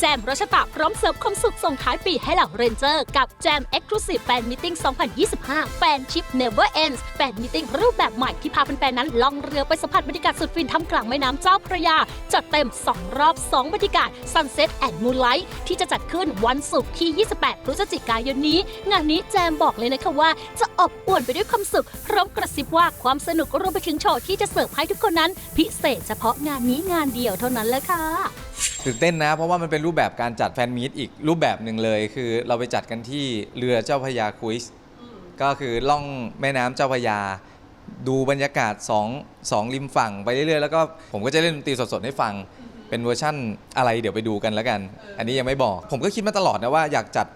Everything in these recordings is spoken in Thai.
แจมรัชตะพร้อมเสิร์ฟความสุขส่งท้ายปีให้เหล่าเรนเจอร์ กับแจม Exclusive Fan Meeting 2025 แฟนชิป Never Ends แฟนมิทติ้งรูปแบบใหม่ที่พาแฟนๆนั้นล่องเรือไปสัมผัสบรรยากาศสุดฟินท่ามกลางแม่น้ำเจ้าพระยา จัดเต็ม 2 รอบ 2 บรรยากาศ Sunset and Moonlight ที่จะจัดขึ้นวันศุกร์ที่ 28 พฤศจิกายนนี้ งานนี้แจมบอกเลยนะคะว่า จะอบอวลไปด้วยความสุขพร้อมกระซิบว่าความสนุกรวมไปถึงโชว์ที่จะเสิร์ฟให้ทุกคนนั้น พิเศษเฉพาะงานนี้งานเดียวเท่านั้นแหละค่ะ ตื่นเต้นนะ เพราะว่ามันเป็นรูปแบบการจัดแฟนมีตอีกรูปแบบหนึ่งเลย คือเราไปจัดกันที่เรือเจ้าพระยาครูซก็คือล่องแม่น้ำเจ้าพระยา ดูบรรยากาศสองสองริมฝั่งไปเรื่อยๆ แล้วก็ผมก็จะเล่นดนตรีสดๆ ให้ฟัง เป็นเวอร์ชั่นอะไรเดี๋ยวไปดูกันแล้วกัน อันนี้ยังไม่บอก ผมก็คิดมาตลอดนะว่าอยากจัด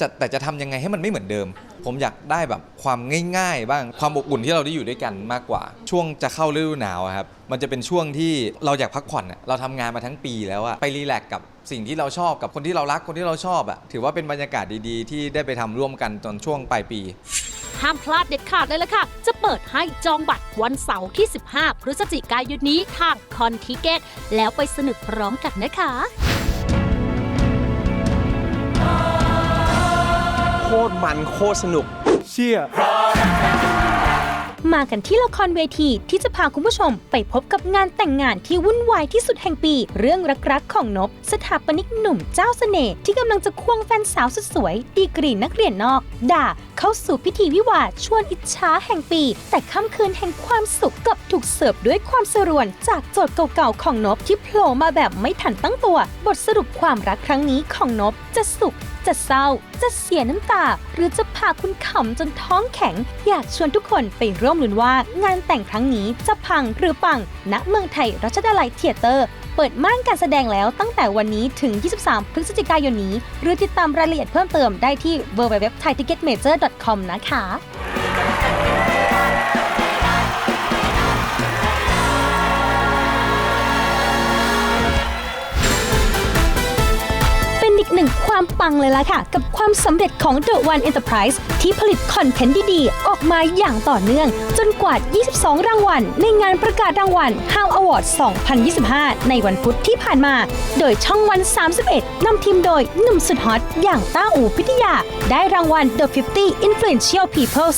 จัดแต่จะทำยังไงให้มันไม่เหมือนเดิม ผมอยากได้แบบความง่าย ๆ บ้างความอบอุ่นที่เราได้อยู่ด้วยกันมากกว่า ช่วงจะเข้าฤดูหนาวอะครับมันจะเป็นช่วงที่เราอยากพักผ่อนอะเราทำงานมาทั้งปีแล้วอะไปรีแลกซ์กับสิ่งที่เราชอบกับคนที่เรารักคนที่เราชอบอะถือว่าเป็นบรรยากาศดีๆ ที่ได้ไปทำร่วมกันตอนช่วงปลายปี ห้ามพลาดเด็ดขาดเลยล่ะค่ะ จะเปิดให้จองบัตรวันเสาร์ที่ 15 พฤศจิกายนนี้ทางคอนทิเกตแล้วไปสนุกพร้อมกันนะคะ ตรมันโคตรสนุก เชี่ย มากันที่ละครเวทีที่จะพาคุณผู้ชมไปพบกับงานแต่งงานที่วุ่นวายที่สุดแห่งปี เรื่องรักๆของนบ สถาปนิกหนุ่มเจ้าเสน่ห์ที่กำลังจะควงแฟนสาวสุดสวย ดีกรีนักเรียนนอก ด่า เข้าสู่พิธีวิวาห์ชวนอิจฉาแห่งปี แต่ค่ำคืนแห่งความสุขกลับถูกเสิร์ฟด้วยความสรวน จากโจทย์เก่าๆของนบที่โผล่มาแบบไม่ทันตั้งตัว บทสรุปความรักครั้งนี้ของนบจะสุข จะเศร้า จะเสียน้ำตา หรือจะพาคุณขำจนท้องแข็ง อยากชวนทุกคนไปร่วมลุ้นว่า งานแต่งครั้งนี้จะพังหรือปัง ณเมืองไทยรัชดาลัยเทียเตอร์ เปิดม่านการแสดงแล้วตั้งแต่วันนี้ถึง 23 พฤศจิกายนนี้ หรือติดตามรายละเอียดเพิ่มเติมได้ที่ www.thaiticketmajor.com นะคะ ความปังเลยล่ะค่ะ กับความสำเร็จของ The One Enterprise ที่ผลิตคอนเทนต์ดีๆ ออกมาอย่างต่อเนื่อง จนกว่า 22 รางวัล ในงานประกาศรางวัล How Award 2025 ในวันพุธที่ผ่านมา โดยช่องวัน 31นำทีมโดยหนุ่มสุดฮอตอย่างต้าอูพิทยา ได้รางวัล The 50 Influential People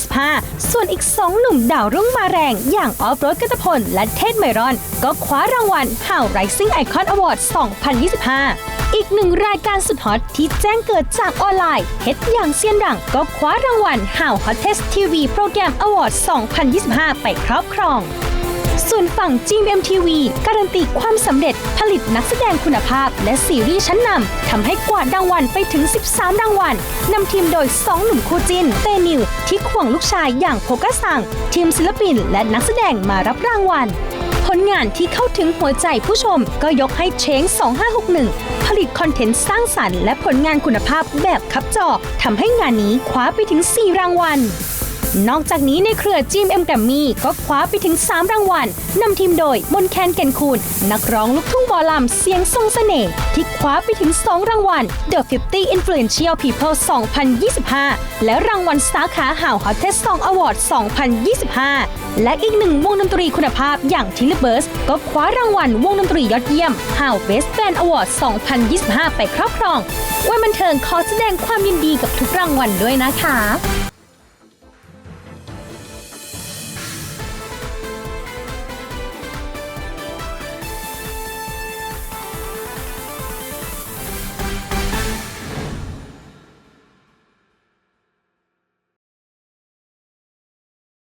2025 ส่วนอีก 2 หนุ่มดาวรุ่งมาแรงอย่างออฟโรดกัตพลและเทดไมรอน ก็คว้ารางวัล How Rising Icon Award 2025 อีกหนึ่งรายการสุดฮอตที่แจ้งเกิดจากออนไลน์เฮ็ดอย่างเซียนดังก็คว้ารางวัล How Hottest TV Program Award 2025 ไปครอบครอง ส่วนฝั่ง GMMTV การันตีความสำเร็จผลิตนักแสดงคุณภาพและซีรีส์ชั้นนำทำให้กวาดรางวัลไปถึง 13 รางวัลนำทีมโดย 2 หนุ่มคู่จินเตนิว ที่ควงลูกชายอย่างโพกาซังทีมศิลปินและนักแสดงมารับรางวัล ผลงานที่เข้าถึงหัวใจผู้ชมก็ยกให้เช้ง2561 ผลิตคอนเทนต์สร้างสรรค์และผลงานคุณภาพแบบคับจอทำให้งานนี้คว้าไปถึง 4 รางวัล นอกจากนี้ในเครือจีมเอ็มแกรมมี่ก็คว้าไปถึง 3 รางวัลนำทีมโดยมนแคนเกนคูนนักร้องลูกทุ่งหมอลำเสียงทรงเสน่ห์ที่คว้าไปถึง 2 รางวัล The 50 Influential People 2025 และรางวัลสาขาห่าว Hottest Song Award 2025 และอีกหนึ่งวงดนตรีคุณภาพอย่าง t i l l y b i r d s ก็คว้ารางวัลวงดนตรียอดเยี่ยม How Best Band Award 2025 ไปครอบครองวันบันเทิงขอแสดงความยินดีกับทุกรางวัลด้วยนะคะ